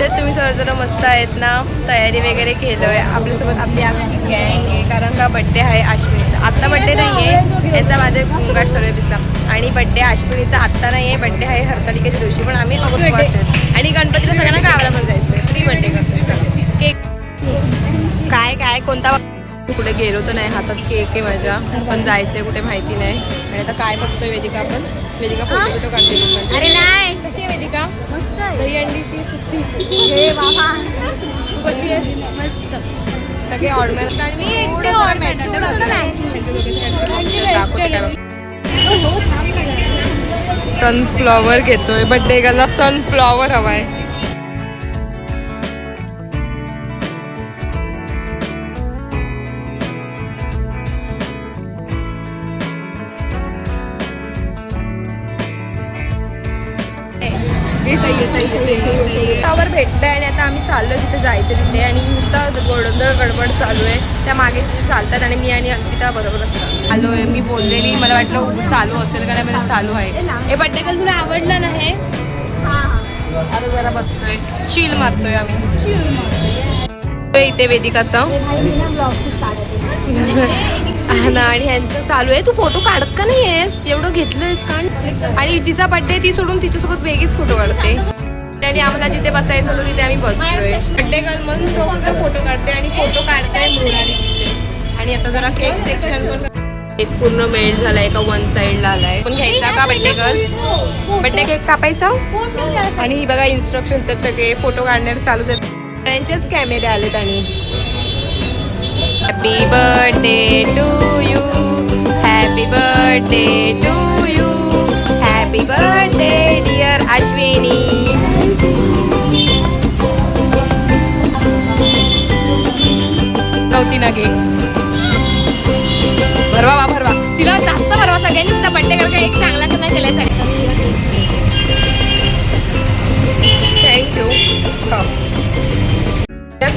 मस्त आहेत ना? तयारी वगैरे केलोय. आपल्यासोबत आपली आपली गँग आहे. कारण का बड्डे आहे अश्विनीचा. आत्ता बड्डे नाही आहे याचा माझे घोंगाट आहे बिस्का. आणि बड्डे अश्विनीचा आत्ता नाही आहे बड्डे आहे हरतालिकेच्या दिवशी. पण आम्ही उपवास आहेत आणि गणपतीला सगळ्यांना गावाला पण जायचं आहे प्री बड्डे करतो केक काय काय? कोणता कुठे गेलो तर नाही. हातात केक आहे माझ्या. पण जायचंय कुठे माहिती नाही. आणि आता काय बघतोय वेदिका आपण? वेदिका फोटो फोटो काढते. अरे नाही. कशी आहे वेदिका? मस्त आहे. दही अंडीची सुस्ती. हे बाबा तू कशी आहेस मस्त. सगळे ऑर्डर कारण मी दाखवते काय हो. सनफ्लॉवर घेतोय. बड्डे गर्लला सनफ्लॉवर हवाय. टावर भेटलंय आणि आता आम्ही चाललोय तिथे जायचं तिथे आणि नुसता गोडंदर गडबड चालू आहे. त्या मागे तिथे चालतात आणि मी आणि अंकिता बरोबर आलोय मी बोललेली मला वाटलं चालू असेल का नाही चालू आहे. हे बड्डे गर्ल तुला आवडलं ना हे? हा, हा. आता जरा बसतोय चिल मारतोय आम्ही. Chill मस्त. इथे वेदिकाचा. हे ना आणि ह्यांचं चालू आहे. तू फोटो काढत का नाही आहेस एवढं घेतलंयस का? आणि जिचा बड्डे ती सोडून तिच्यासोबत वेगळीच फोटो काढते. आणि आम्हाला जिथे बसायचं होतं तिथे आम्ही बसतोय बड्डे गर्ल म्हणून सोबत फोटो काढते आणि फोटो काढताय मृणाली आणि आता जरा केक सेक्शन पण एक पूर्ण मेल्ट झालाय एका वन साइडला आलाय. पण घ्यायचा का बड्डे गर्ल बड्डे केक कापायचा? आणि ही बघा इन्स्ट्रक्शन तर सगळे फोटो काढण्यावर चालूच आहेत. त्यांचेच कॅमेरे आलेत आणि. Happy birthday to you happy birthday to you happy birthday dear Ashwini नव्हती ना केक भरवा वा भरवा. तिला जास्त भरवा सगळ्यांनी तिचा बड्डे करता एक चांगला तर नाही केलाय सगळ्यांनी.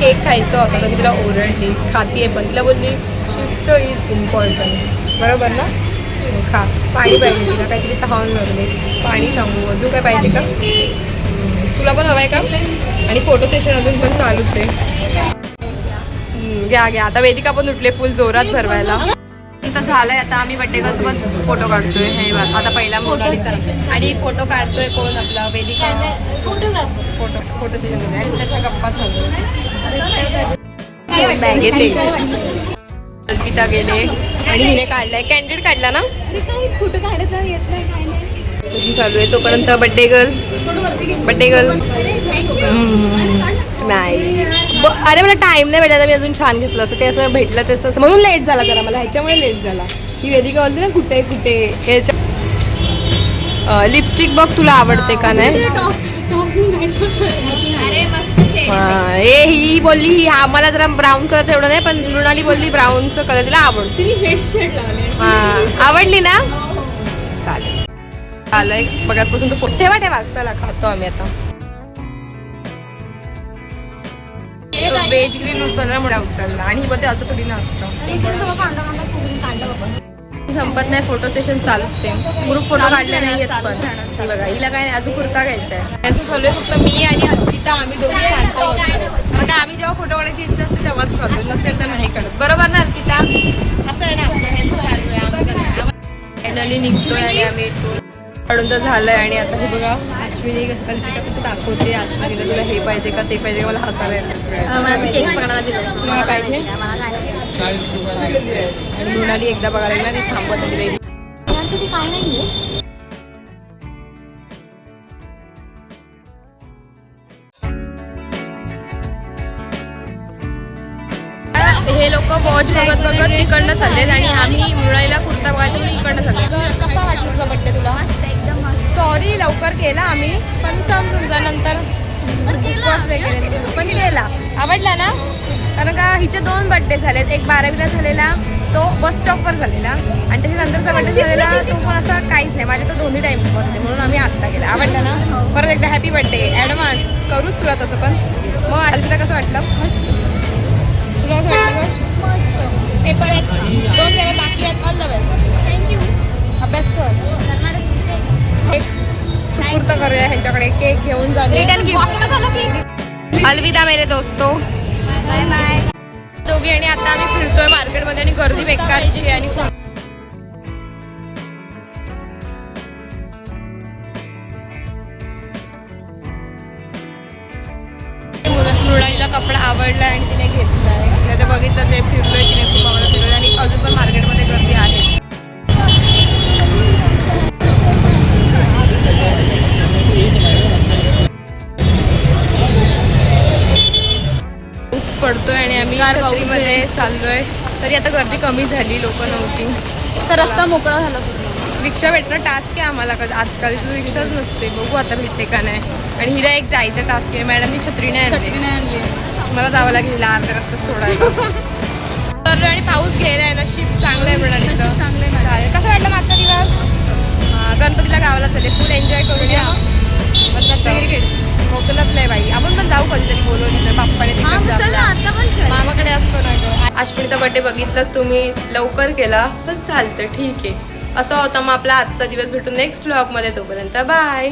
केक खायचा होता. तर मी तिला ओरडली. खातीये पण तिला बोलली शिस्त इज इम्पॉर्टंट बरोबर ना? खा. पाणी पाहिजे तिला. काहीतरी तहान लागले पाणी सांगू. अजून काय पाहिजे का? तुला पण हवंय का? आणि फोटो सेशन अजून पण चालूच आहे. घ्या घ्या. आता वेदिका पण उठले फुल जोरात भरवायला. आता झालंय आता. आम्ही बड्डे सोबत फोटो काढतोय. हे आता पहिला मोनालिसा आणि फोटो काढतोय कोण? आपला Vedika. Photographer. Photo photo session त्याच्या गप्पा चालू बॅगेत आहे. कल्पिता गेले आणि हिने काढलाय कॅन्डिड काढला ना कुठं येत नाही चालू आहे तोपर्यंत बड्डे गर्ल बड्डे गर्ल नाही ब- अरे मला टाइम नाही भेटला मी अजून छान घेतलं असं ते असं भेटलं तसं असं म्हणून लेट झाला जरा मला ह्याच्यामुळे लेट झाला ही वेदिका बोलते ना कुठे कुठे याच्या लिपस्टिक बघ तुला आवडते का नाही ए ही बोलली ही मला जरा ब्राऊन कलरचं एवढं नाही पण मृणाली बोलली ब्राऊनचं कलर तिला आवडतो. तिने फेस शेड लावले हा आवडली ना? चालेल. आलंय. बघाचपासून तो ठेवा ठेवा. चला खातो आम्ही आता. व्हेज ग्रीन उचलला म्हणा उचलला. आणि ही बोलते असं थोडी ना असतं. संपत नाही फोटो सेशन चालूच आहे. ग्रुप फोटो काढले नाही येत पण. ही बघा हिला काय अजून कुर्ता घ्यायचा आहे. याचं चालू आहे फक्त मी आणि अर्पिता आम्ही दोघी शांत बसतो कारण का आम्ही जेव्हा फोटो काढायची इच्छा असते तेव्हाच करतो नसेल तर नाही काढत बरोबर ना अर्पिता असं आहे ना आपलं चालू आहे आमचं नाही. फायनली निघतोय आणि आम्ही काढून तर झालंय. आणि आता हे बघा अश्विनी कसं कल्पिता कसं दाखवते अश्विनीला तुला हे पाहिजे का ते पाहिजे का मला हसायला येतं मला पाहिजे? आणि मृणाली एकदा बघायला नाही तिला इथे. यार कधी काय नाहीये? हे लोक वॉच बघत बघत तिकडनं चाललेत आणि आम्ही मृणालीला कुर्ता बघायचं म्हणून इकडनं चाललो तर कसा वाटला तुझा बड्डे तुला? सॉरी लवकर केला आम्ही पण समजून जा नंतर उपवास वगैरे. पण केला. आवडला ना? कारण का हिचे दोन बड्डे झालेत. एक बारावीला झालेला तो बस स्टॉपवर झालेला आणि त्याच्यानंतरचा बड्डे झालेला तो पण असा काहीच नाही. माझे तर दोन्ही टाईम उपवास होते. म्हणून आम्ही आत्ता केला. आवडला ना? परत एकदा हॅपी बड्डे ॲडव्हान्स करूच तुला तसं पण. मग अल्पिता कसं वाटलं? तुला कसं वाटलं गं? पेपर आहेत दोन पेपर बाकी आहेत. ऑल द बेस्ट थँक्यू अभ्यास कर. एक सुपूर्त करूया ह्यांच्याकडे. केक घेऊन जाणे अलविदा मेरे दोस्तो. बाय बाय दोघी आणि आता आम्ही फिरतोय मार्केटमध्ये आणि गर्दी बेकारची आणि कपडा आवडला आणि तिने घेतला आहे तिने ते बघितलं ते फिरलोय तिने खूप आवडलं फिरलोय. आणि अजून पण मार्केटमध्ये गर्दी आहे. गार पाऊस आहे. छत्रीमध्ये चाललोय. तरी आता गर्दी कमी झाली लोक नव्हती. तर रस्ता मोकळा झाला रिक्षा भेटणं टास्क आहे आम्हाला कधी. आजकाल इथून रिक्षाच नसते. बघू आता भेटते का नाही. आणि हिला एक जायचं टास्क आहे. मॅडमनी छत्री नाही छत्री आणली. नाही आणली. मला जावं लागेल. अर्ध्या रस्त्यात सोडायला. तर आणि पाऊस गेलाय नशीब चांगलं आहे म्हणाली चांगलं आहे कसं वाटलं मागचा दिवस? गणपतीला गावाला चालेल फुल एन्जॉय करूया. रत्नागिरी कोकणातलं आहे बाई. आपण पण जाऊ कधीतरी बोलू तिथे बाप्पाने हा. मामाकडे असतो ना ग. अश्विनीचा बर्थडे बघितलाच तुम्ही लवकर केला पण चालतं ठीक आहे. असा होता मग आपला आजचा दिवस भेटून नेक्स्टमध्ये तोपर्यंत बाय